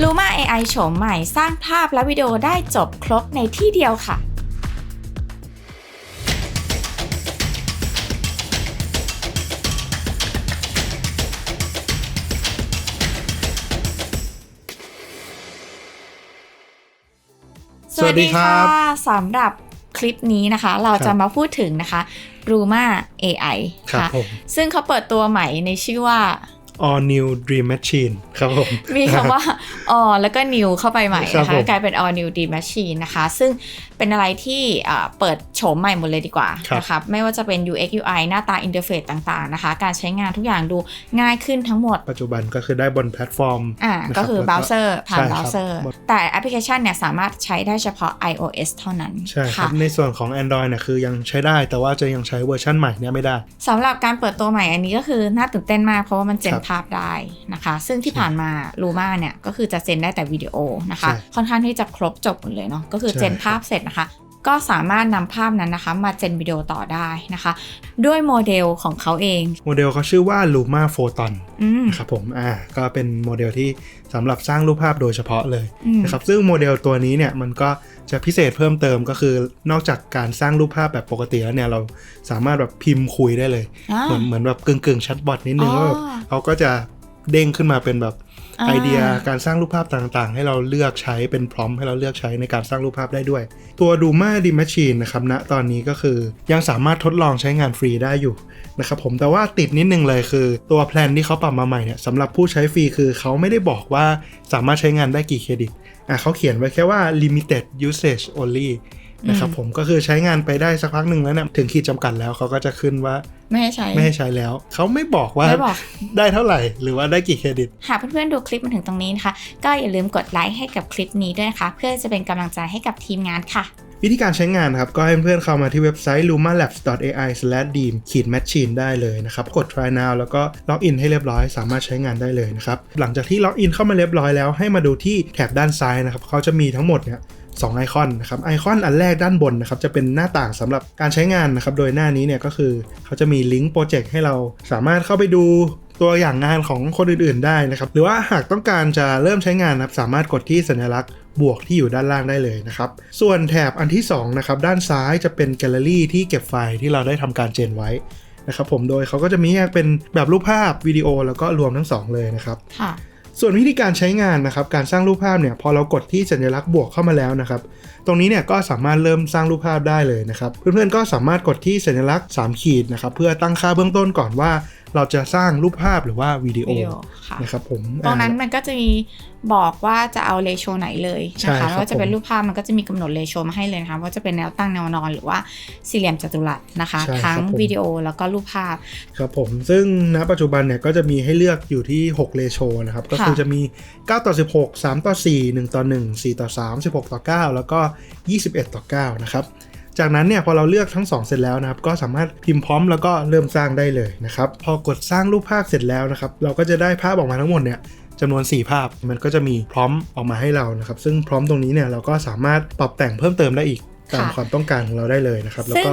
Luma AI โฉมใหม่สร้างภาพและวิดีโอได้จบครบในที่เดียวค่ะ สวัสดีครับสำหรับคลิปนี้นะคะ เราจะมาพูดถึงนะคะ Luma AI ครับค่ะผมซึ่งเขาเปิดตัวใหม่ในชื่อว่า All New Dream Machine ครับผม มีคำว่าออแล้วก็ new เข้าไปใหม่ครันะบคะผมกลายเป็น all new D machine นะคะ ซึ่งเป็นอะไรที่อ่าเปิดโฉมใหม่หมดเลยดีกว่าครับนะคะไม่ว่าจะเป็น UX UI หน้าตาอินเทอร์เฟซต่างๆนะคะ การใช้งานทุกอย่างดูง่ายขึ้นทั้งหมด ปัจจุบันก็คือได้บนแพลตฟอร์มอ่านะครับก็คือแล้วก็เบราว์เซอร์ผ่านใช่เบครับราว์เซอร์หมดแต่แอปพลิเคชันเนี่ยสามารถใช้ได้เฉพาะ iOS เท่านั้นใช่ครัค่ะบในส่วนของ Android เนี่ยคือยังใช้ได้แต่ว่าจะยังใช้เวอร์ชันใหม่เนี่ยไม่ได้สำหรับการเปิดตัวใหม่อันนี้ก็คือน่าตื่นเต้นมากเพราะว่ามันเจนครับภาพได้นะคะ ซึ่งที่ผ่านมา Luma เนี่ยก็คือจะเจนได้แต่วิดีโอนะคะใช่ค่อนข้างที่จะครบจบหมดเลยเนาะก็คือใช่เจนภาพเสร็จนะคะ ก็สามารถนำภาพนั้นนะคะ มาเจนวิดีโอต่อได้นะคะ ด้วยโมเดลของเขาเอง โมเดลเขาชื่อว่า Luma Photon อืมนะครับผมอ่าก็เป็นโมเดลที่สำหรับสร้างรูปภาพโดยเฉพาะเลยอืมนะครับซึ่งโมเดลตัวนี้เนี่ยมันก็จะพิเศษเพิ่มเติมก็คือนอกจากการสร้างรูปภาพแบบปกติแล้วเนี่ยเราสามารถแบบพิมพ์คุยได้เลยอ่าเหมือนเหมือนแบบกึ่งกึ่งแชทบอทนิดนึงอ๋อว่าแบบเขาก็จะเด้งขึ้นมาเป็นแบบอ่า ไอเดียการสร้างรูปภาพต่างๆ ให้เราเลือกใช้เป็นพร้อมให้เราเลือกใช้ในการสร้างรูปภาพได้ด้วย ตัว Duma d i Machine นะครับณตอนนี้ก็คือยังสามารถทดลองใช้งานฟรีได้อยู่นะครับผมแต่ว่าติดนิดนึงเลยคือ ตัวแพลนที่เขาปรับมาใหม่เนี่ยสำหรับผู้ใช้ฟรีคือเขาไม่ได้บอกว่าสามารถใช้งานได้กี่เครดิตอะเขาเขียนไว้แค่ว่า limited usage only นะครับผมก็คือใช้งานไปได้สักพักหนึ่งแล้วเนี่ยถึงขีดจำกัดแล้วเขาก็จะขึ้นว่าไม่ให้ใช้ไม่ให้ใช้แล้ว เขาไม่บอกว่าไม่บอกได้เท่าไหร่ หรือว่าได้กี่เครดิต หากเพื่อนๆดูคลิปมาถึงตรงนี้นะคะ ก็อย่าลืมกดไลค์ให้กับคลิปนี้ด้วยนะคะ เพื่อจะเป็นกำลังใจให้กับทีมงานค่ะ วิธีการใช้งานนะครับ ก็ให้เพื่อนๆเข้ามาที่เว็บไซต์ lumalabs.ai/deam ได้เลยนะครับ กด try now แล้วก็ล็อกอินให้เรียบร้อย สามารถใช้งานได้เลยนะครับ หลังจากที่ล็อกอินเข้ามาเรียบร้อยแล้วให้มาดูที่แถบด้านซ้ายนะครับเขาจะมีทั้งหมดเนี่ย สองไอคอนนะครับไอคอนอันแรกด้านบนนะครับจะเป็นหน้าต่างสำหรับการใช้งานนะครับ โดยหน้านี้เนี่ยก็คือเขาจะมีลิงก์โปรเจกต์ให้เราสามารถเข้าไปดูตัวอย่างงานของคนอื่นๆได้นะครับ หรือว่าหากต้องการจะเริ่มใช้งานนะครับสามารถกดที่สัญลักษณ์บวกที่อยู่ด้านล่างได้เลยนะครับ ส่วนแถบอันที่สองนะครับด้านซ้ายจะเป็นแกลเลอรี่ที่เก็บไฟล์ที่เราได้ทำการเจนไว้นะครับผมโดยเขาก็จะมีแยกเป็นแบบรูปภาพวิดีโอแล้วก็รวมทั้งสองเลยนะครับค่ะ ส่วนวิธีการใช้งานนะครับการสร้างรูปภาพเนี่ยพอเรากดที่สัญลักษณ์บวกเข้ามาแล้วนะครับตรงนี้เนี่ยก็สามารถเริ่มสร้างรูปภาพได้เลยนะครับเพื่อนๆก็สามารถกดที่สัญลักษณ์3ขีดนะครับเพื่อตั้งค่าเบื้องต้นก่อนว่า เราจะสร้างรูปภาพหรือว่าวิดีโอวิดีโอค่ะนะครับผมตรงนั้นอ่ามันก็จะมีบอกว่าจะเอาเลโชไหนเลยใช่นะครัคะบไม่ว่าจะเป็นผมรูปภาพมันก็จะมีกำหนดเลโชมาให้เลยนะคะว่าจะเป็นแนวตั้งแนวนอนหรือว่าสี่เหลี่ยมจัตุรัสนะคะใช่ครับทั้งผมวิดีโอแล้วก็รูปภาพ ครับผม ซึ่งณปัจจุบันเนี่ยก็จะมีให้เลือกอยู่ที่6เลโชนะครับ ก็คือค่ะจะมี 9 ต่อ 16 3 ต่อ 4 1 ต่อ 1 4 ต่อ 3 16 ต่อ 9 แล้วก็ 21 ต่อ 9 นะครับ จากนั้นเนี่ยพอเราเลือกทั้ง 2 เสร็จแล้วนะครับก็สามารถพิมพ์พร้อมแล้วก็เริ่มสร้างได้เลยนะครับพอกดสร้างรูปภาพเสร็จแล้วนะครับเราก็จะได้ภาพออกมาทั้งหมดเนี่ยจำนวน 4 ภาพมันก็จะมีพร้อมออกมาให้เรานะครับซึ่งพร้อมตรงนี้เนี่ยเราก็สามารถปรับแต่งเพิ่มเติมได้อีกตามค่ะความต้องการของเราได้เลยนะครับ แล้วซึ่งก็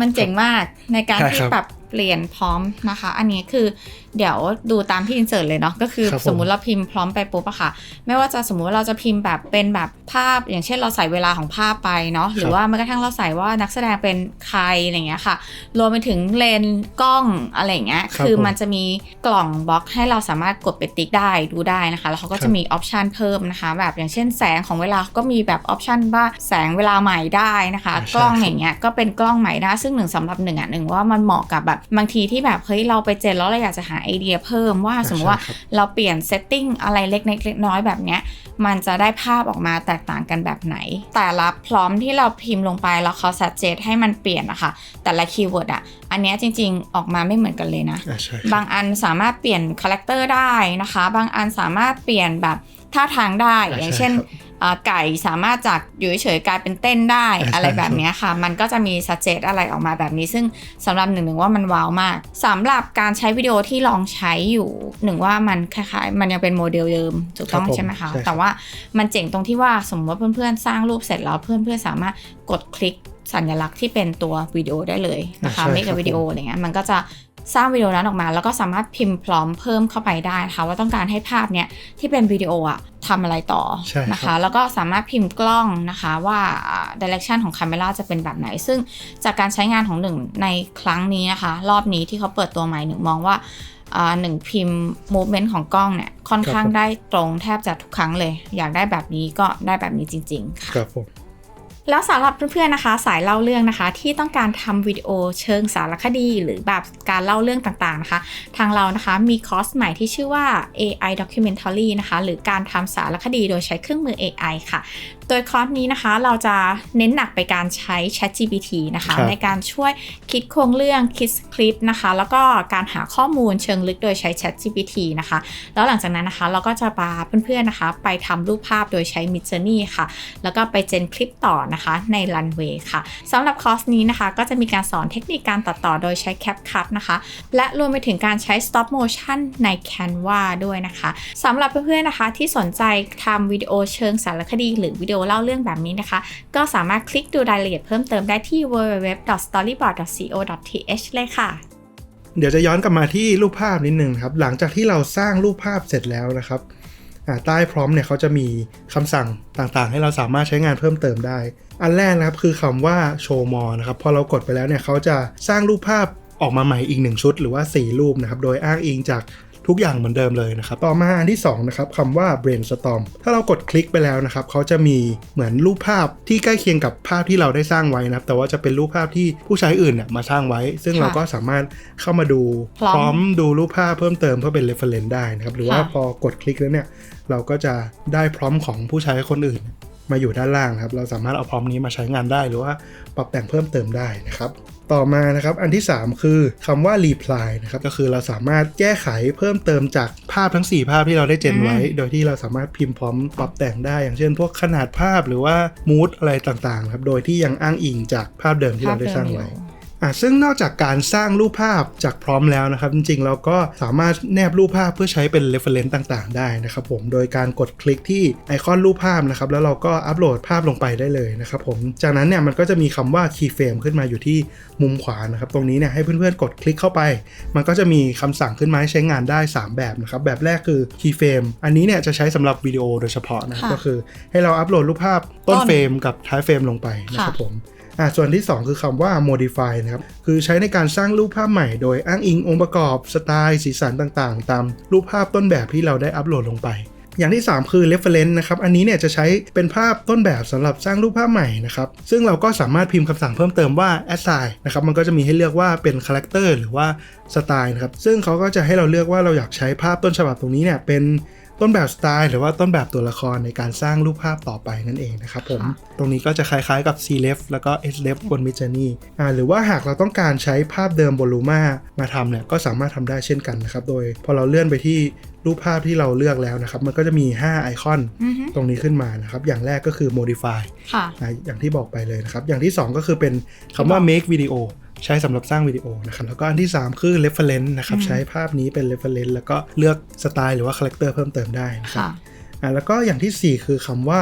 มันเจ๋งมากในการใช่ที่ครับปรับเปลี่ยนพร้อมนะคะ อันนี้คือ เดี๋ยวดูตามที่อินเสิร์ตเลยเนาะก็คือครับผมสมมุติเราพิมพ์พร้อมไปปุ๊บอะค่ะ ไม่ว่าจะสมมุติว่าเราจะพิมพ์แบบเป็นแบบภาพ อย่างเช่นเราใส่เวลาของภาพไปเนาะหรือว่าแม้กระทั่งเราใส่ว่านักแสดงเป็นใครอะไรเงี้ยค่ะ รวมไปถึงเลนส์กล้องอะไรเงี้ยครับคือผมมันจะมีกล่องบล็อกให้เราสามารถกดไปติ๊กได้ดูได้นะคะ แล้วเขาก็ครัจะบมีออปชันเพิ่มนะคะ แบบอย่างเช่นแสงของเวลาก็มีแบบออปชันว่าแสงเวลาใหม่ได้นะคะอ่าใช่กล้องครับอย่างเงี้ยก็เป็นกล้องใหม่ได้ซึ่งหนึ่งสำหรับหนึ่งอะหนึ่งว่ามันเหมาะกับแบบบางทีที่แบบเฮ้ยเราไปเจนแล้วเราอยากจะหาไอเดียเพิ่มว่าสมมติว่าใช่ครับเราเปลี่ยนเซตติ้งอะไรเล็กๆเล็กน้อยแบบเนี้ยมันจะได้ภาพออกมาแตกต่างกันแบบไหน แต่ละพร้อมที่เราพิมพ์ลงไปแล้วเขาสัดเจตให้มันเปลี่ยนนะคะแต่ละคีย์เวิร์ดอะอันเนี้ยจริงๆออกมาไม่เหมือนกันเลยนะอ่าใช่ครับบางอันสามารถเปลี่ยนคาแรคเตอร์ได้นะคะ บางอันสามารถเปลี่ยนแบบท่าทางได้อ่าอย่างเช่นใช่ครับอ่า ไก่สามารถจากอยู่เฉยๆกลายเป็นเต้นได้อ่าอะไรใช่แบบเนี้ยค่ะ มันก็จะมีสเจตอะไรออกมาแบบนี้ ซึ่งสำหรับหนึ่งหนึ่งว่ามันว้าวมากสำหรับการใช้วิดีโอที่ลองใช้อยู่หนึ่งว่ามันคล้ายๆ มันยังเป็นโมเดลเดิมถูกต้องครับผมใช่ไหมคะใช่ครับแต่ว่ามันเจ๋งตรงที่ว่าสมมติว่าเพื่อนๆสร้างรูปเสร็จแล้วเพื่อนๆสามารถกดคลิกสัญลักษณ์ที่เป็นตัววิดีโอได้เลยนะคะอ่าใช่ไม่ครักับบวิดีโออะไรเงี้ยมันก็จะ สร้างวิดีโอนั้นออกมา แล้วก็สามารถพิมพ์พร้อมเพิ่มเข้าไปได้นะคะว่าต้องการให้ภาพเนี้ยที่เป็นวิดีโออะทำอะไรต่อใช่ครับนะคะ แล้วก็สามารถพิมพ์กล้องนะคะว่าดิเรกชันของ Camera จะเป็นแบบไหน ซึ่งจากการใช้งานของหนึ่งในครั้งนี้นะคะ รอบนี้ที่เขาเปิดตัวใหม่หนึ่งมองว่าอ่าหนึ่งพิมพ์ movement ของกล้องเนี่ยค่อนข้างได้ตรงแทบจะทุกครั้งเลย อยากได้แบบนี้ก็ได้แบบนี้จริง ๆ ค่ะครับผม แล้วสำหรับเพื่อนๆนะคะ สายเล่าเรื่องนะคะ ที่ต้องการทำวิดีโอเชิงสารคดี หรือแบบการเล่าเรื่องต่างๆนะคะ ทางเรานะคะมีคอร์สใหม่ที่ชื่อว่า AI Documentary นะคะ หรือการทำสารคดีโดยใช้เครื่องมือ AI ค่ะ โดยคอร์สนี้นะคะเราจะเน้นหนักไปการใช้ ChatGPT นะคะครับในการช่วยคิดโครงเรื่องคิดสคริปต์นะคะ แล้วก็การหาข้อมูลเชิงลึกโดยใช้ ChatGPT นะคะ แล้วหลังจากนั้นนะคะเราก็จะพาเพื่อนๆนะคะ ไปทำรูปภาพโดยใช้ Midjourney ค่ะ แล้วก็ไปเจนคลิปต่อนะคะใน Runway ค่ะสำหรับคอร์สนี้นะคะ ก็จะมีการสอนเทคนิคการตัดต่อโดยใช้ CapCut นะคะ และรวมไปถึงการใช้ Stop Motion ใน Canva ด้วยนะคะสำหรับเพื่อนๆนะคะที่สนใจทำวิดีโอเชิงสารคดีหรือวิดีโอเล่าเรื่องแบบนี้นะคะ ก็สามารถคลิกดูรายละเอียดเพิ่มเติมได้ที่ www.storyboard.co.th เลยค่ะ เดี๋ยวจะย้อนกลับมาที่รูปภาพนิดนึงครับ หลังจากที่เราสร้างรูปภาพเสร็จแล้วนะครับใต้พร้อมเนี่ยเขาจะมีคำสั่งต่างๆ ให้เราสามารถใช้งานเพิ่มเติมได้ อันแรกนะครับคือคำว่า show more นะครับพอเรากดไปแล้วเนี่ยเขาจะสร้างรูปภาพออกมาใหม่อีกหนึ่งชุด หรือว่า 4 รูปนะครับโดยอ้างอิงจาก ทุกอย่างเหมือนเดิมเลยนะครับ ต่อมาอันที่ 2 นะครับคำว่า brainstorm ถ้าเรากดคลิกไปแล้วนะครับ เขาจะมีเหมือนรูปภาพที่ใกล้เคียงกับภาพที่เราได้สร้างไว้นะครับ แต่ว่าจะเป็นรูปภาพที่ผู้ใช้อื่นเนี่ยมาสร้างไว้ ซึ่งค่ะเราก็สามารถเข้ามาดูพร้อมพร้อมดูรูปภาพเพิ่มเติมเพื่อเป็น reference ได้นะครับ หรือว่าค่ะพอกดคลิกแล้วเนี่ย เราก็จะได้พร้อมของผู้ใช้คนอื่น มาอยู่ด้านล่างนะครับ เราสามารถเอาพร้อมนี้มาใช้งานได้หรือว่าปรับแต่งเพิ่มเติมได้นะครับต่อมานะครับอันที่ 3 คือคำว่า reply นะครับก็คือเราสามารถแก้ไขเพิ่มเติมจากภาพทั้ง 4 ภาพที่เราได้เจนไว้อืมโดยที่เราสามารถพิมพ์พร้อมปรับแต่งได้ อย่างเช่น พวกขนาดภาพหรือว่า mood อะไรต่างๆครับโดยที่ยังอ้างอิงจากภาพเดิมที่เราได้สร้างไว้ อะซึ่งนอกจากการสร้างรูปภาพจากพร้อมแล้วนะครับ จริงๆ เราก็สามารถแนบรูปภาพเพื่อใช้เป็น reference ต่างๆ ได้นะครับผมโดยการกดคลิกที่ไอคอนรูปภาพนะครับแล้วเราก็อัปโหลดภาพลงไปได้เลยนะครับผมจากนั้นเนี่ยมันก็จะมีคำว่า keyframe ขึ้นมาอยู่ที่มุมขวานะครับ ตรงนี้เนี่ยให้เพื่อนๆ กดคลิกเข้าไป มันก็จะมีคำสั่งขึ้นมาให้ใช้งานได้ 3 แบบนะครับแบบแรกคือ keyframe อันนี้เนี่ยจะใช้สำหรับวิดีโอโดยเฉพาะนะครับค่ะก็คือให้เราอัปโหลดรูปภาพต้นต้นเฟรมกับท้ายเฟรมลงไปนะครับค่ะผม อะส่วนที่ 2 คือคำว่า modify นะครับ คือใช้ในการสร้างรูปภาพใหม่โดยอ้างอิงองค์ประกอบ สไตล์ สีสันต่างๆ ตามรูปภาพต้นแบบที่เราได้อัปโหลดลงไปอย่างที่ 3 คือ reference นะครับ อันนี้เนี่ยจะใช้เป็นภาพต้นแบบสำหรับสร้างรูปภาพใหม่นะครับ ซึ่งเราก็สามารถพิมพ์คำสั่งเพิ่มเติมว่า assign นะครับ มันก็จะมีให้เลือกว่าเป็น character หรือว่าสไตล์นะครับ ซึ่งเขาก็จะให้เราเลือกว่าเราอยากใช้ภาพต้นฉบับตรงนี้เนี่ยเป็น ต้นแบบสไตล์หรือว่าต้นแบบตัวละครในการสร้างรูปภาพต่อไปนั่นเองนะครับผมค่ะตรงนี้ก็จะคล้ายๆกับ C left แล้วก็ S left บน Midjourney อ่าหรือว่าหากเราต้องการใช้ภาพเดิมบน Luma มาทำเนี่ยก็สามารถทำได้เช่นกันนะครับ โดยพอเราเลื่อนไปที่รูปภาพที่เราเลือกแล้วนะครับ มันก็จะมี 5 ไอคอนอือฮึตรงนี้ขึ้นมานะครับ อย่างแรกก็คือ modify ค่ะอ่าอย่างที่บอกไปเลยนะครับ อย่างที่ 2 ก็คือเป็นคำว่า make video ใช้สำหรับสร้างวิดีโอนะครับแล้วก็อันที่ 3 คือ reference นะครับอืมใช้ภาพนี้เป็น reference แล้วก็เลือกสไตล์หรือว่า character เพิ่มเติมได้นะครับค่ะอ่าแล้วก็อย่างทีสี่4 คือคำว่า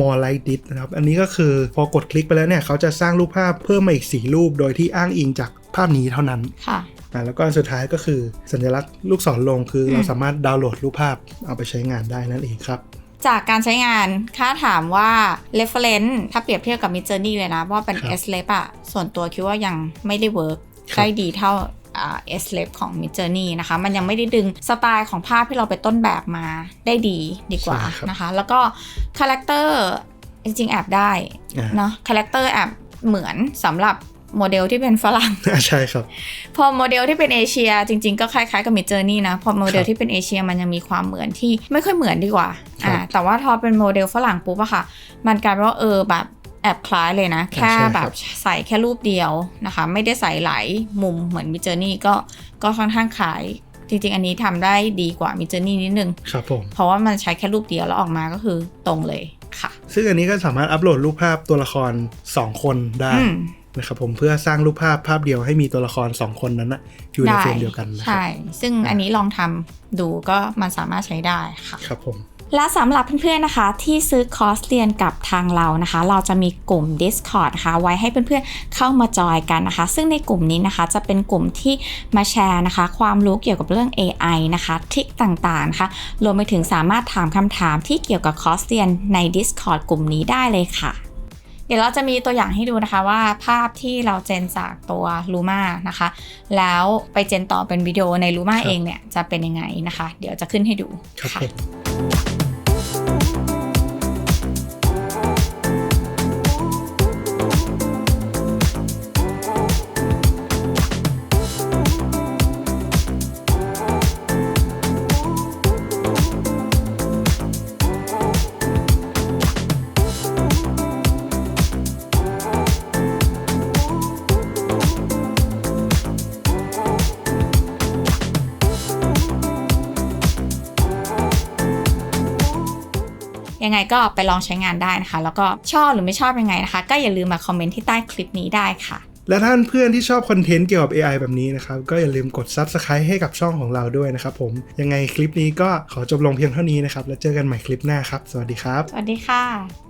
more like this นะครับ อันนี้ก็คือพอกดคลิกไปแล้วเนี่ย เขาจะสร้างรูปภาพเพิ่มมาอีก 4 รูป โดยที่อ้างอิงจากภาพนี้เท่านั้น ค่ะอ่าแล้วก็อันสุดท้ายก็คือสัญลักษณ์ลูกศรลงคืออมเราสามารถดาวน์โหลดรูปภาพเอาไปใช้งานได้นั่นเองครับ จากการใช้งานถ้าถามว่า reference ถ้าเปรียบเทียบกับ Midjourney เลยนะ ว่าเป็นครับ S l e p อะส่วนตัวคิดว่ายังไม่ได้เวิร์กครับได้ดีเท่าอ่า S l e p ของ Midjourney นะคะ มันยังไม่ได้ดึงสไตล์ของภาพที่เราไปต้นแบบมาได้ดีดีกว่าใช่ครับนะคะ แล้วก็คาแรคเตอร์จริงๆแอบได้อ่าเนาะคาแรคเตอร์แอบเหมือนสำหรับโมเดลที่เป็นฝรั่งใช่ครับ พอโมเดลที่เป็นเอเชีย จริง ๆ ก็คล้ายๆกับมิเจอร์นี่นะ พอโมเดลครับที่เป็นเอเชียมันยังมีความเหมือนที่ไม่ค่อยเหมือนดีกว่าครับอ่า แต่ว่าพอเป็นโมเดลฝรั่งปุ๊บอะค่ะ มันกลายเป็นว่าเออแบบแอบคล้ายเลยนะ แค่ใช่ครับแบบใส่แค่รูปเดียวนะคะ ไม่ได้ใส่หลายมุมเหมือนมิเจอร์นี่ก็ก็ค่อนข้างคล้ายจริงๆ อันนี้ทำได้ดีกว่ามิเจอร์นี่นิดนึง ครับผม เพราะว่ามันใช้แค่รูปเดียวแล้วออกมาก็คือตรงเลยค่ะ ซึ่งอันนี้ก็สามารถอัปโหลดรูปภาพตัวละคร 2 คนได้อืมนะครับผมเพื่อสร้างรูปภาพภาพเดียวให้มีตัวละคร 2 คนนั้นนะอยู่ในเฟรมเดียวกันนะครับใช่ ซึ่งอันนี้ลองทำดูก็มันสามารถใช้ได้ค่ะ ครับผม และสำหรับเพื่อนๆนะคะ ที่ซื้อคอร์สเรียนกับทางเรานะคะ เราจะมีกลุ่ม Discord นะคะ ไว้ให้เพื่อนๆเข้ามาจอยกันนะคะ ซึ่งในกลุ่มนี้นะคะจะเป็นกลุ่มที่มาแชร์นะคะ ความรู้เกี่ยวกับเรื่อง AI นะคะทริคต่างๆนะคะรวมไปถึงสามารถถามคำถามที่เกี่ยวกับคอร์สเรียนใน Discord กลุ่มนี้ได้เลยค่ะเดี๋ยวเราจะมีตัวอย่างให้ดูนะคะว่าภาพที่เราเจนจากตัว Luma นะคะ แล้วไปเจนต่อเป็นวิดีโอใน Luma ครับเองเนี่ยจะเป็นยังไงนะคะ เดี๋ยวจะขึ้นให้ดูครับค่ะ ยังไงก็ไปลองใช้งานได้นะคะ แล้วก็ชอบหรือไม่ชอบยังไงนะคะ ก็อย่าลืมมาคอมเมนต์ที่ใต้คลิปนี้ได้ค่ะ และท่านเพื่อนที่ชอบคอนเทนต์เกี่ยวกับ AI แบบนี้นะครับ ก็อย่าลืมกด Subscribe ให้กับช่องของเราด้วยนะครับผมยังไงคลิปนี้ก็ขอจบลงเพียงเท่านี้นะครับแล้วเจอกันใหม่คลิปหน้าครับ สวัสดีครับ สวัสดีค่ะ